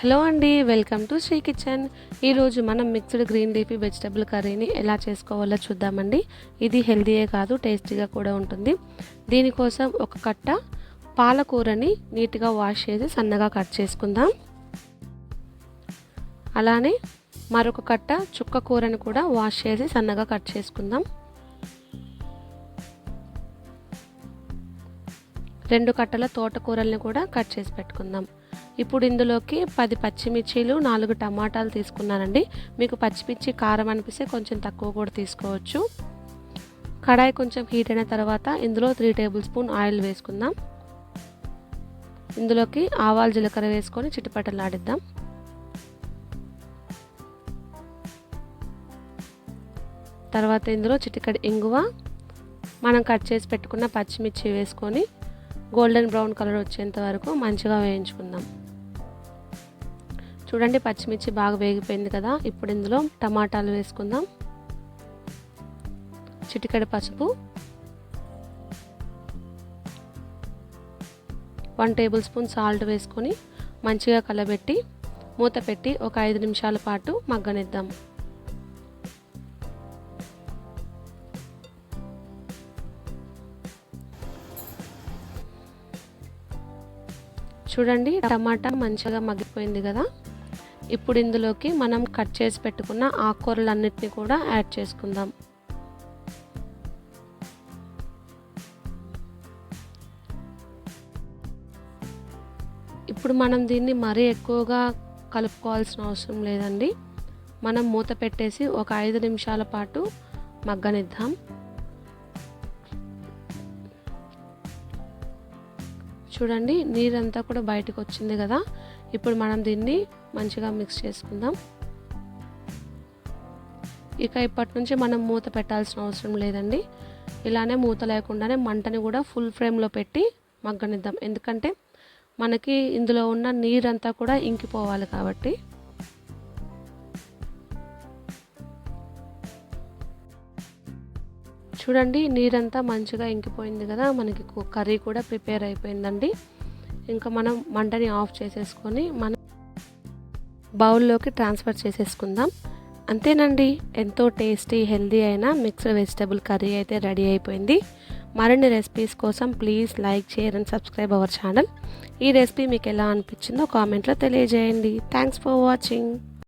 Hello అండి welcome to Shri kitchen. ఈరోజు మనం మిక్స్డ్ గ్రీన్ లీఫీ వెజిటబుల్ కర్రీని ఎలా చేసుకోవాలో చూద్దామండి. ఇది హెల్తీయే కాదు టేస్టీగా కూడా ఉంటుంది. దీనికోసం ఒక కట్ట పాలకూరని నీట్గా వాష్ చేసి సన్నగా కట్ చేసుకుందాం. అలానే మరొక కట్ట చుక్క కూరని కూడా వాష్ చేసి సన్నగా కట్ చేసుకుందాం. రెండు కట్టల తోటకూరల్ని కూడా కట్ చేసి పెట్టుకుందాం. ఇప్పుడు ఇందులోకి పది పచ్చిమిర్చీలు నాలుగు టమాటాలు తీసుకున్నానండి. మీకు పచ్చిమిర్చి కారం అనిపిస్తే కొంచెం తక్కువ కూడా తీసుకోవచ్చు. కడాయి కొంచెం హీట్ అయిన తర్వాత ఇందులో త్రీ టేబుల్ స్పూన్ ఆయిల్ వేసుకుందాం. ఇందులోకి ఆవాలు జీలకర్ర వేసుకొని చిట్టుపట్టలాడిద్దాం తర్వాత ఇందులో చిటికడి ఇంగువ. మనం కట్ చేసి పెట్టుకున్న పచ్చిమిర్చి వేసుకొని గోల్డెన్ బ్రౌన్ కలర్ వచ్చేంత వరకు మంచిగా వేయించుకుందాం. చూడండి పచ్చిమిర్చి బాగా వేగిపోయింది కదా. ఇప్పుడు ఇందులో టమాటాలు వేసుకుందాం. చిటికెడ పసుపు. వన్ టేబుల్ స్పూన్ సాల్ట్ వేసుకొని మంచిగా కలబెట్టి మూత పెట్టి ఒక ఐదు నిమిషాల పాటు మగ్గనిద్దాం. చూడండి టమాటా మంచిగా మగ్గిపోయింది కదా. ఇప్పుడు ఇందులోకి మనం కట్ చేసి పెట్టుకున్న ఆకుకూరలన్నిటిని కూడా యాడ్ చేసుకుందాం. ఇప్పుడు మనం దీన్ని మరీ ఎక్కువగా కలుపుకోవాల్సిన అవసరం లేదండి. మనం మూత పెట్టేసి ఒక ఐదు నిమిషాల పాటు మగ్గనిద్దాం. చూడండి నీరంతా కూడా బయటకు వచ్చింది కదా. ఇప్పుడు మనం దీన్ని మంచిగా మిక్స్ చేసుకుందాం. ఇక ఇప్పటి నుంచి మనం మూత పెట్టాల్సిన అవసరం లేదండి. ఇలానే మూత లేకుండానే మంటని కూడా ఫుల్ ఫ్లేమ్లో పెట్టి మగ్గనిద్దాం. ఎందుకంటే మనకి ఇందులో ఉన్న నీరంతా కూడా ఇంకిపోవాలి కాబట్టి. చూడండి నీరంతా మంచిగా ఇంకిపోయింది కదా. మనకి కర్రీ కూడా ప్రిపేర్ అయిపోయిందండి. ఇంకా మనం మంటని ఆఫ్ చేసేసుకొని మనం బౌల్లోకి ట్రాన్స్ఫర్ చేసేసుకుందాం. అంతేనండి ఎంతో టేస్టీ హెల్దీ అయిన మిక్స్డ్ వెజిటబుల్ కర్రీ అయితే రెడీ అయిపోయింది. మరిన్ని రెసిపీస్ కోసం please like share and subscribe our channel. ఈ రెసిపీ మీకు ఎలా అనిపించిందో కామెంట్లో తెలియజేయండి. Thanks for watching.